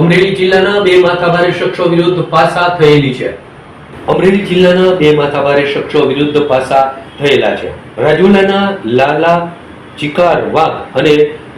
અમરેલી જિલ્લાના બે માથાભારે શખ્સો વિરુદ્ધ પાસા થયેલી છે. અમરેલી જિલ્લાના બે માથાભારે શખ્સો વિરુદ્ધ પાસા થયેલા છે. રાજુલાના લાલા ચિકાર વાઘ અને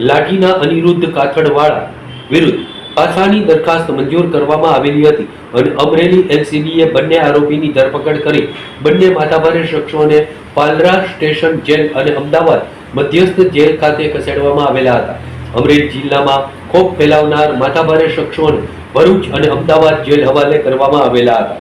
લાઠીના અનિરુદ્ધ કાથડવાળા વિરુદ્ધ પાસાની દરખાસ્ત મંજૂર કરવામાં આવેલી હતી અને અમરેલી એનસીબીએ બંને આરોપીની ધરપકડ કરી બંને માથાભારે શખ્સોને પાલરા સ્ટેશન જેલ અને અમદાવાદ મધ્યસ્થ જેલ ખાતે ખસેડવામાં આવેલા હતા. અમરેલી જિલ્લામાં ખોફ ફેલાવનાર માથાભારે શખ્સોને ભરૂચ અને અમદાવાદ જેલ હવાલે કરવામાં આવેલા હતા.